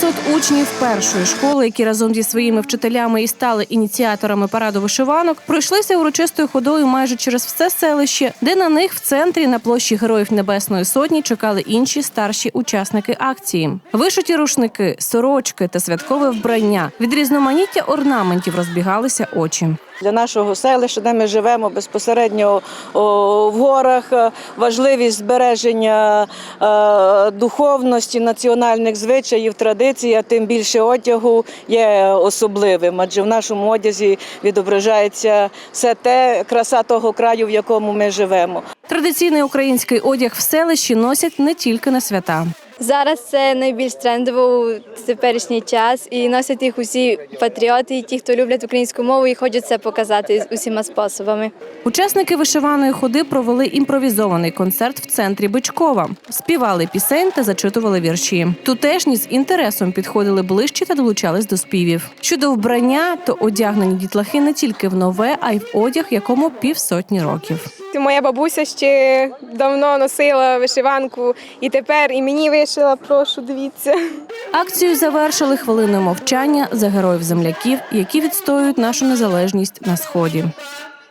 500 учнів першої школи, які разом зі своїми вчителями і стали ініціаторами параду вишиванок, пройшлися урочистою ходою майже через все селище, де на них в центрі на площі Героїв Небесної Сотні чекали інші старші учасники акції. Вишиті рушники, сорочки та святкове вбрання. Від різноманіття орнаментів розбігалися очі. Для нашого селища, де ми живемо безпосередньо в горах, е, важливість збереження е, духовності, національних звичаїв, традицій, а тим більше одягу є особливим, адже в нашому одязі відображається все те краса того краю, в якому ми живемо. Традиційний український одяг в селищі носять не тільки на свята. Зараз це найбільш трендово у теперішній час і носять їх усі патріоти, і ті, хто люблять українську мову і хочуть це показати усіма способами. Учасники вишиваної ходи провели імпровізований концерт в центрі Бичкова, співали пісень та зачитували вірші. Тутешні з інтересом підходили ближче та долучались до співів. Щодо вбрання, то одягнені дітлахи не тільки в нове, а й в одяг, якому півсотні років. Моя бабуся ще давно носила вишиванку, і тепер і мені вишила. Прошу, дивіться. Акцію завершили хвилини мовчання за героїв земляків, які відстоюють нашу незалежність на сході.